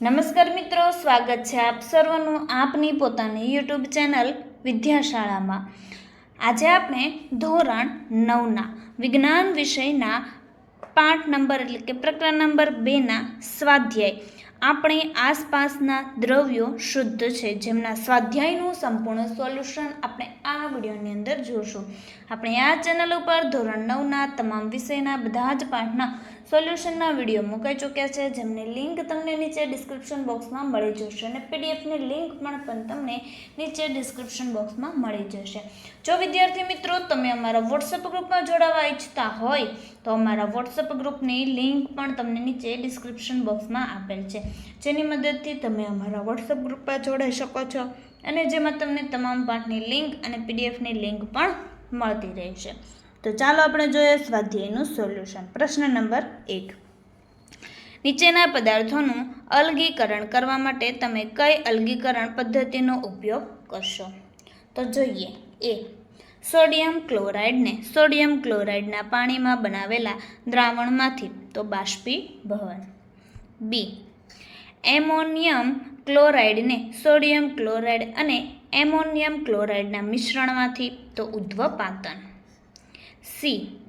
નમસ્કાર મિત્રો, સ્વાગત છે આપ સર્વનું આપની પોતાની યુટ્યુબ ચેનલ વિદ્યાશાળામાં. આજે આપણે ધોરણ નવના વિજ્ઞાન વિષયના પાઠ નંબર એટલે કે પ્રકરણ નંબર બેના સ્વાધ્યાય. આપણી આસપાસના દ્રવ્યો શુદ્ધ છે, જેમના સ્વાધ્યાયનું સંપૂર્ણ સોલ્યુશન આપણે આ વિડીયોની અંદર જોશું. આપણે આ ચેનલ ઉપર ધોરણ નવના તમામ વિષયના બધા જ પાઠના સોલ્યુશનના વીડિયો મુકાઈ ચૂક્યા છે, જેમની લિંક તમને નીચે ડિસ્ક્રિપ્શન બોક્સમાં મળી જશે અને પીડીએફની લિંક પણ પણ તમને નીચે ડિસ્ક્રિપ્શન બોક્સમાં મળી જશે. જો વિદ્યાર્થી મિત્રો તમે અમારા વોટ્સઅપ ગ્રુપમાં જોડાવા ઈચ્છતા હોય, તો અમારા વોટ્સઅપ ગ્રુપની લિંક પણ તમને નીચે ડિસ્ક્રિપ્શન બોક્સમાં આપેલ છે. જેની મદદથી તમે અમારા વોટ્સઅપ ગ્રુપમાં જોડાઈ શકો છો અને જેમાં તમને તમામ પાઠની લિંક અને પીડીએફની લિંક પણ મળતી રહેશે. તો ચાલો આપણે જોઈએ સ્વાધ્યાયનું સોલ્યુશન. પ્રશ્ન નંબર એક. નીચેના પદાર્થોનું અલગીકરણ કરવા માટે તમે કઈ અલગીકરણ પદ્ધતિનો ઉપયોગ કરશો? તો જોઈએ. એ. સોડિયમ ક્લોરાઇડને સોડિયમ ક્લોરાઇડના પાણીમાં બનાવેલા દ્રાવણમાંથી તો બાષ્પીભવન. બી. એમોનિયમ ક્લોરાઇડને સોડિયમ ક્લોરાઇડ અને એમોનિયમ ક્લોરાઇડના મિશ્રણમાંથી તો ઉદ્ધવપાતન સી.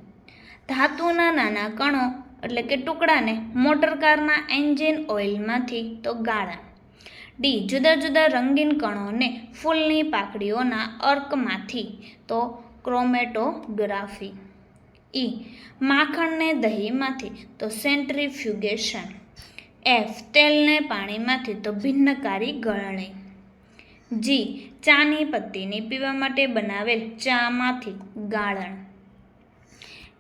ધાતુના નાના કણો, એટલે કે ટુકડાને મોટરકારના એન્જિન ઓઇલમાંથી, તો ગાળા. ડી, જુદા જુદા રંગીન કણોને ફૂલની પાકડીઓના અર્કમાંથી, તો ક્રોમેટોગ્રાફી. ઈ, માખણને દહીંમાંથી, તો સેન્ટ્રીફ્યુગેશન. એફ, તેલને પાણીમાંથી, તો ભિન્નકારી ગળણી. જી, ચાની પત્તીને પીવા માટે બનાવેલ ચામાંથી ગાળણ.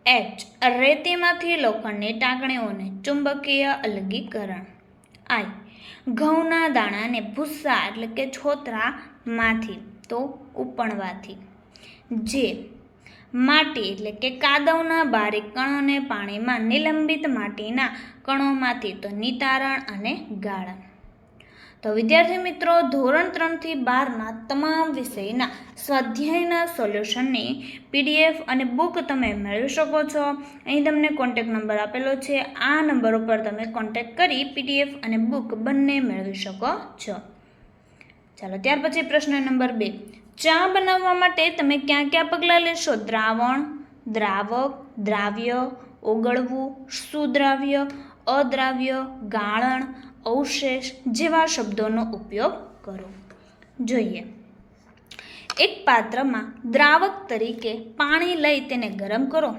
એચ રેતીમાંથી લોખંડની ટાંકણીઓને ચુંબકીય અલગીકરણ. આઈ ઘઉંના દાણાને ભૂસ્સા એટલે કે છોતરામાંથી તો ઉપણવાથી જે માટી એટલે કે કાદવના બારીક કણોને પાણીમાં નિલંબિત માટીના કણોમાંથી તો નિતારણ અને ગાળણ. તો વિદ્યાર્થી મિત્રો, ધોરણ ત્રણથી બારના તમામ વિષયના સ્વાધ્યાયના સોલ્યુશનની પીડીએફ અને બુક તમે મેળવી શકો છો. અહીં તમને કોન્ટેક નંબર આપેલો છે. આ નંબર ઉપર તમે કોન્ટેક કરી પીડીએફ અને બુક બંને મેળવી શકો છો. ચાલો, ત્યાર પછી પ્રશ્ન નંબર બે. ચા બનાવવા માટે તમે ક્યાં ક્યાં પગલાં લેશો? દ્રાવણ, દ્રાવક, દ્રાવ્ય, ઓગળવું, સુદ્રાવ્ય, અદ્રાવ્ય, ગાળણ અવશેષ જેવા શબ્દોનો ઉપયોગ કરો. જોઈએ. એક પાત્રમાં દ્રાવક તરીકે પાણી લઈ તેને ગરમ કરો.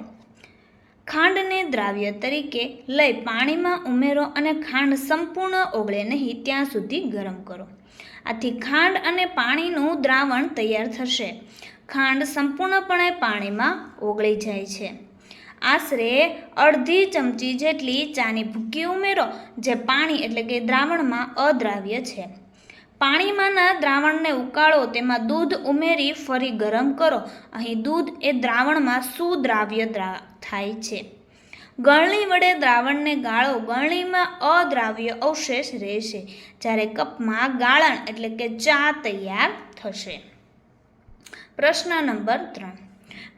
ખાંડને દ્રાવ્ય તરીકે લઈ પાણીમાં ઉમેરો અને ખાંડ સંપૂર્ણ ઓગળે નહીં ત્યાં સુધી ગરમ કરો. આથી ખાંડ અને પાણીનું દ્રાવણ તૈયાર થશે. ખાંડ સંપૂર્ણપણે પાણીમાં ઓગળી જાય છે. આશરે અડધી ચમચી જેટલી ચાની ભૂકી ઉમેરો, જે પાણી એટલે કે દ્રાવણમાં અદ્રાવ્ય છે. પાણીમાંના દ્રાવણને ઉકાળો, તેમાં દૂધ ઉમેરી ફરી ગરમ કરો. અહીં દૂધ એ દ્રાવણમાં સુદ્રાવ્ય થાય છે. ગળણી વડે દ્રાવણને ગાળો. ગળણીમાં અદ્રાવ્ય અવશેષ રહેશે, જ્યારે કપમાં ગાળણ એટલે કે ચા તૈયાર થશે. પ્રશ્ન નંબર ત્રણ.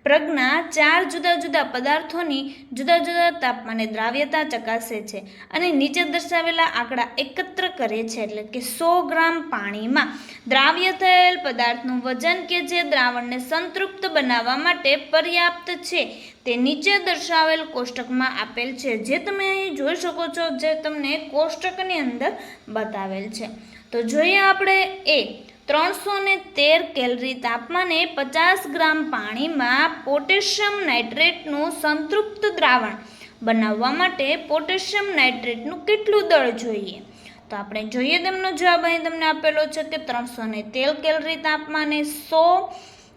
પ્રજ્ઞા ચાર જુદા જુદા પદાર્થોની જુદા જુદા તાપમાને દ્રાવ્યતા ચકાસે છે અને નીચે દર્શાવેલા આંકડા એકત્ર કરે છે એટલે કે સો ગ્રામ પાણીમાં દ્રાવ્ય થયેલ પદાર્થનું વજન કે જે દ્રાવણને સંતૃપ્ત બનાવવા માટે પર્યાપ્ત છે તે નીચે દર્શાવેલ કોષ્ટકમાં આપેલ છે, જે તમે અહીં જોઈ શકો છો, જે તમને કોષ્ટકની અંદર બતાવેલ છે. તો જોઈએ આપણે એ ત્રણસો ને તેર કેલરી તાપમાને પચાસ ગ્રામ પાણીમાં પોટેશિયમ નાઇટ્રેટનું સંતૃપ્ત દ્રાવણ બનાવવા માટે પોટેશિયમ નાઇટ્રેટનું કેટલું દળ જોઈએ? તો આપણે જોઈએ તેમનો જવાબ. અહીં તમને આપેલો છે કે ત્રણસો ને તેર કેલરી તાપમાને સો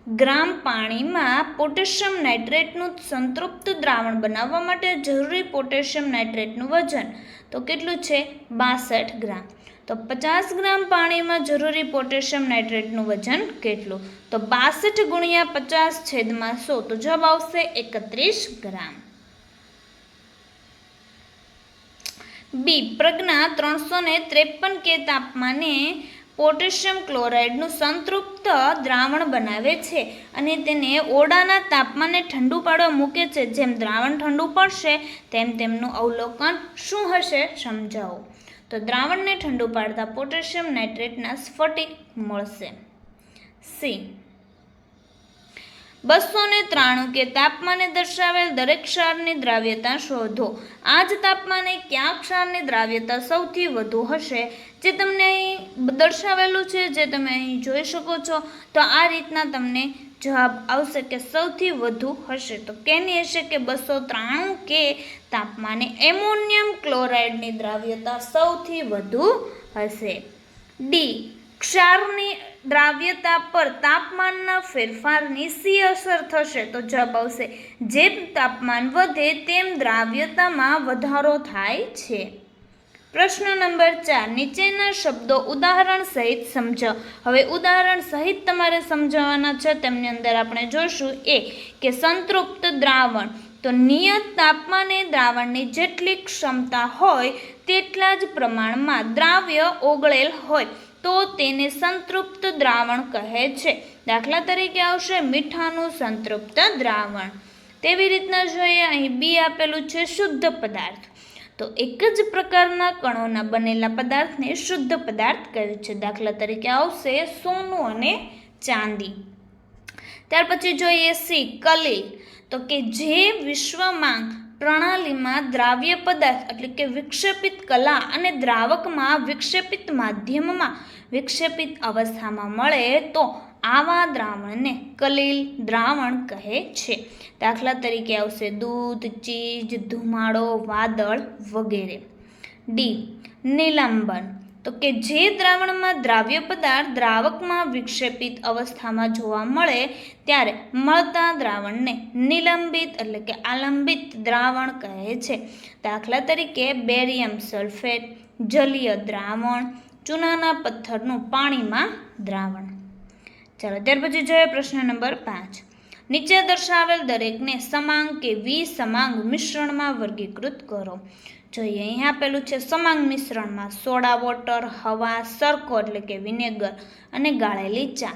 ગ્રામ પાણીમાં પોટેશિયમ નાઇટ્રેટનું સંતૃપ્ત દ્રાવણ બનાવવા માટે જરૂરી પોટેશિયમ નાઇટ્રેટનું વજન તો કેટલું છે? બાસઠ ગ્રામ. તો પચાસ ગ્રામ પાણીમાં જરૂરી પોટેશિયમ નાઇટ્રેટનું વજન કેટલું? તો બાસઠ ગુણ્યા પચાસ છેદમાં સો. તો જવાબ આવશે એકત્રીસ ગ્રામ. બી, પ્રજ્ઞા ત્રણસો ને ત્રેપન કે તાપમાને પોટેશિયમ ક્લોરાઇડનું સંતૃપ્ત દ્રાવણ બનાવે છે અને તેને ઓરડાના તાપમાને ઠંડુ પાડવા મૂકે છે. જેમ દ્રાવણ ઠંડુ પડશે, તેમ તેમનું અવલોકન શું હશે સમજાવો. તો દ્રાવણને ઠંડુ પાડતા પોટેશિયમ નાઇટ્રેટના સ્ફટિક મળશે. સી. બસો ને ત્રાણું કે તાપમાને દર્શાવેલ દરેક ક્ષારની દ્રાવ્યતા શોધો. આ જ તાપમાને ક્યાં ક્ષારની દ્રાવ્યતા સૌથી વધુ હશે, જે તમને અહીં દર્શાવેલું છે, જે તમે અહીં જોઈ શકો છો, તો આ રીતના તમને જવાબ આવશે કે સૌથી વધુ હશે. તો કેની હશે કે બસો ત્રાણું કે તાપમાને એમોનિયમ ક્લોરાઇડની દ્રાવ્યતા સૌથી વધુ હશે. ડી. ક્ષારની દ્રાવ્યતા પર તાપમાનના ફેરફારની સી અસર થશે. તો જવાબ આવશે, જેમ તાપમાન વધે તેમ દ્રાવ્યતામાં વધારો થાય છે. પ્રશ્ન નંબર ચાર, નીચેના શબ્દો ઉદાહરણ સહિત સમજો. હવે ઉદાહરણ સહિત તમારે સમજાવવાના છે, તેમની અંદર આપણે જોશું, એ કે સંતૃપ્ત દ્રાવણ. તો નિયત તાપમાને દ્રાવણની જેટલી ક્ષમતા હોય, તેટલા જ પ્રમાણમાં દ્રાવ્ય ઓગળેલ હોય. તો તેને સંતૃપ્ત દ્રાવણ કહે છે. દાખલા તરીકે આવશે મીઠાનું સંતૃપ્ત દ્રાવણ. તેવી રીતના જોઈએ, અહીં બી આપેલું છે શુદ્ધ પદાર્થ. તો એક જ પ્રકારના કણોના બનેલા પદાર્થને શુદ્ધ પદાર્થ કહે છે. દાખલા તરીકે આવશે સોનું અને ચાંદી. ત્યાર પછી જોઈએ સી કલી તો કે જે વિશ્વમાં પ્રણાલીમાં દ્રાવ્ય પદાર્થ એટલે કે વિક્ષેપિત કલા અને દ્રાવકમાં વિક્ષેપિત માધ્યમમાં વિક્ષેપિત અવસ્થામાં મળે તો આવા દ્રાવણને કલીલ દ્રાવણ કહે છે. દાખલા તરીકે આવશે દૂધ, ચીજ, ધુમાડો, વાદળ વગેરે. ડી નિલંબન. તો કે જે દ્રાવણમાં દ્રાવ્ય પદાર્થ દ્રાવકમાં વિક્ષેપિત અવસ્થામાં જોવા મળે, ત્યારે મળતા દ્રાવણને નિલંબિત એટલે કે આલંબિત દ્રાવણ કહે છે. દાખલા તરીકે બેરિયમ સલ્ફેટ, જલીય દ્રાવણ, ચૂનાના પથ્થરનું પાણીમાં દ્રાવણ. ચાલો, ત્યાર પછી જોઈએ પ્રશ્ન નંબર પાંચ. નીચે દર્શાવેલ દરેકને સમાંગ કે વિસમાંગ મિશ્રણમાં વર્ગીકૃત કરો. જોઈએ અહીં આપેલું છે, સમાંગ મિશ્રણમાં સોડા વોટર, હવા સરકો એટલે કે વિનેગર અને ગાળેલી ચા.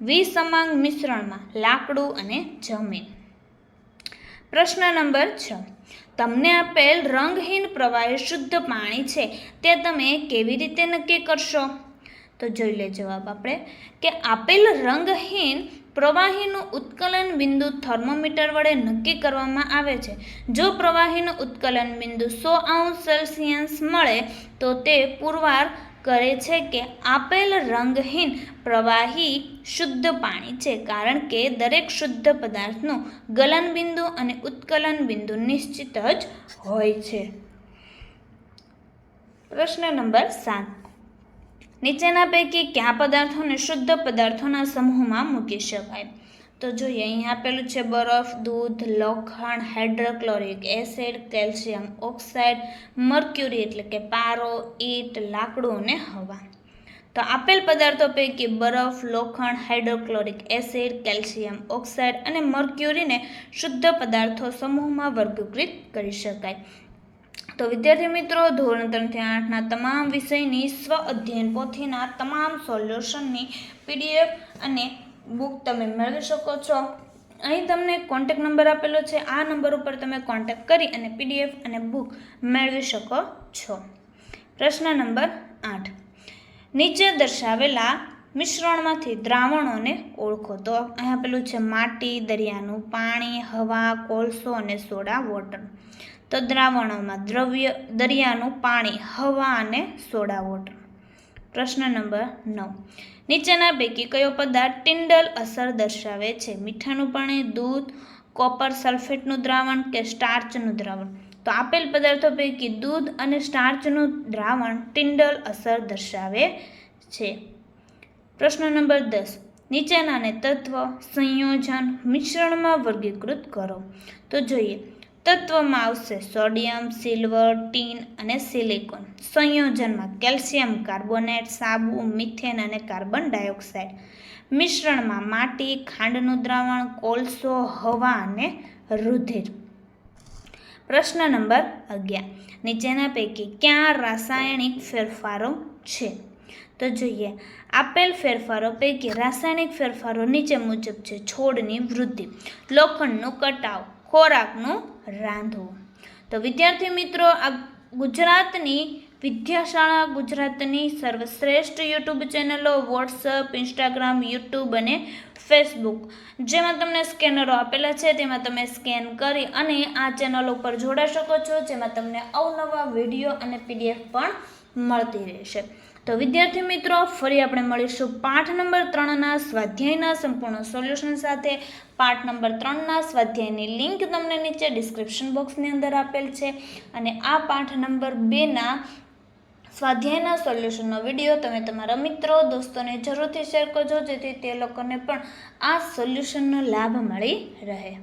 વિસમાંગ મિશ્રણમાં લાકડું અને જમીન. પ્રશ્ન નંબર છ. તમને આપેલ રંગહીન પ્રવાહી શુદ્ધ પાણી છે, તે તમે કેવી રીતે નક્કી કરશો? તો જોઈ લે જવાબ આપણે, કે આપેલ રંગહીન પ્રવાહીનું ઉત્કલન બિંદુ થર્મોમીટર વડે નક્કી કરવામાં આવે છે. જો પ્રવાહીનું ઉત્કલન બિંદુ સો અંશ સેલ્સિયસ મળે, તો તે પુરવાર કરે છે કે આપેલ રંગહીન પ્રવાહી શુદ્ધ પાણી છે, કારણ કે દરેક શુદ્ધ પદાર્થનું ગલન બિંદુ અને ઉત્કલન બિંદુ નિશ્ચિત જ હોય છે. પ્રશ્ન નંબર સાત. નીચેના પૈકી કયા પદાર્થોને શુદ્ધ પદાર્થોના સમૂહમાં મૂકી શકાય? તો જોઈએ અહીં આપેલું છે બરફ, દૂધ, લોખંડ, hydrochloric acid, calcium oxide, mercury એટલે કે પારો, ઈટ, લાકડું અને હવા. તો આપેલ પદાર્થો પૈકી બરફ, લોખંડ, હાઇડ્રોક્લોરિક એસિડ, કેલ્શિયમ ઓક્સાઇડ અને મર્ક્યુરીને શુદ્ધ પદાર્થો સમૂહમાં વર્ગીકૃત કરી શકાય. તો વિદ્યાર્થી મિત્રો, ધોરણ ત્રણથી આઠના તમામ વિષયની સ્વ અધ્યયન પોથીના તમામ સોલ્યુશનની પીડીએફ અને બુક તમે મેળવી શકો છો. અહીં તમને કોન્ટેક નંબર આપેલો છે. આ નંબર ઉપર તમે કોન્ટેક કરી અને પીડીએફ અને બુક મેળવી શકો છો. પ્રશ્ન નંબર આઠ. નીચે દર્શાવેલા મિશ્રણમાંથી દ્રાવણોને ઓળખો. તો અહીં આપેલું છે માટી, દરિયાનું પાણી, હવા, કોલસો અને સોડા, વોટર. તો દ્રાવણોમાં દ્રવ્ય, દરિયાનું પાણી, હવા અને સોડા વોટર. પ્રશ્ન નંબર નવ. નીચેના પૈકી કયો પદાર્થ ટિન્ડલ અસર દર્શાવે છે? મીઠાનું પાણી, દૂધ, કોપર સલ્ફેટનું દ્રાવણ કે સ્ટાર્ચનું દ્રાવણ? તો આપેલ પદાર્થો પૈકી દૂધ અને સ્ટાર્ચનું દ્રાવણ ટિન્ડલ અસર દર્શાવે છે. પ્રશ્ન નંબર દસ. નીચેનાને તત્વ, સંયોજન મિશ્રણમાં વર્ગીકૃત કરો. તો જોઈએ તત્વમાં આવશે સોડિયમ, સિલ્વર, ટીન અને સિલિકોન. સંયોજનમાં કેલ્શિયમ, કાર્બોનેટ, સાબુ, મિથેન અને કાર્બન ડાયોક્સાઇડ. મિશ્રણમાં માટી, ખાંડનું દ્રાવણ, કોલસો, હવા અને રુધિર. પ્રશ્ન નંબર અગિયાર. નીચેના પૈકી ક્યાં રાસાયણિક ફેરફારો છે? તો જોઈએ, આપેલ ફેરફારો પૈકી રાસાયણિક ફેરફારો નીચે મુજબ છે, છોડની વૃદ્ધિ. લોખંડનું કટાવ ખોરાકનું રાંધવું તો વિદ્યાર્થી મિત્રો, આ ગુજરાતની વિદ્યાશાળા, ગુજરાતની સર્વશ્રેષ્ઠ યુટ્યુબ ચેનલો, વોટ્સઅપ, ઇન્સ્ટાગ્રામ, યુટ્યુબ અને ફેસબુક, જેમાં તમને સ્કેનરો આપેલા છે, તેમાં તમે સ્કેન કરી અને આ ચેનલ ઉપર જોડાઈ શકો છો, જેમાં તમને અવનવા વીડિયો અને પીડીએફ પણ મળતી રહેશે. તો વિદ્યાર્થી મિત્રો, ફરી આપણે મળીશું પાઠ નંબર ત્રણના સ્વાધ્યાયના સંપૂર્ણ સોલ્યુશન સાથે. પાઠ નંબર ત્રણના સ્વાધ્યાયની લિંક તમને નીચે ડિસ્ક્રિપ્શન બોક્સની અંદર આપેલ છે. અને આ પાઠ નંબર બેના સ્વાધ્યાયના સોલ્યુશનનો વીડિયો તમે તમારા મિત્રો, દોસ્તોને જરૂરથી શેર કરજો, જેથી તે લોકોને પણ આ સોલ્યુશનનો લાભ મળી રહે.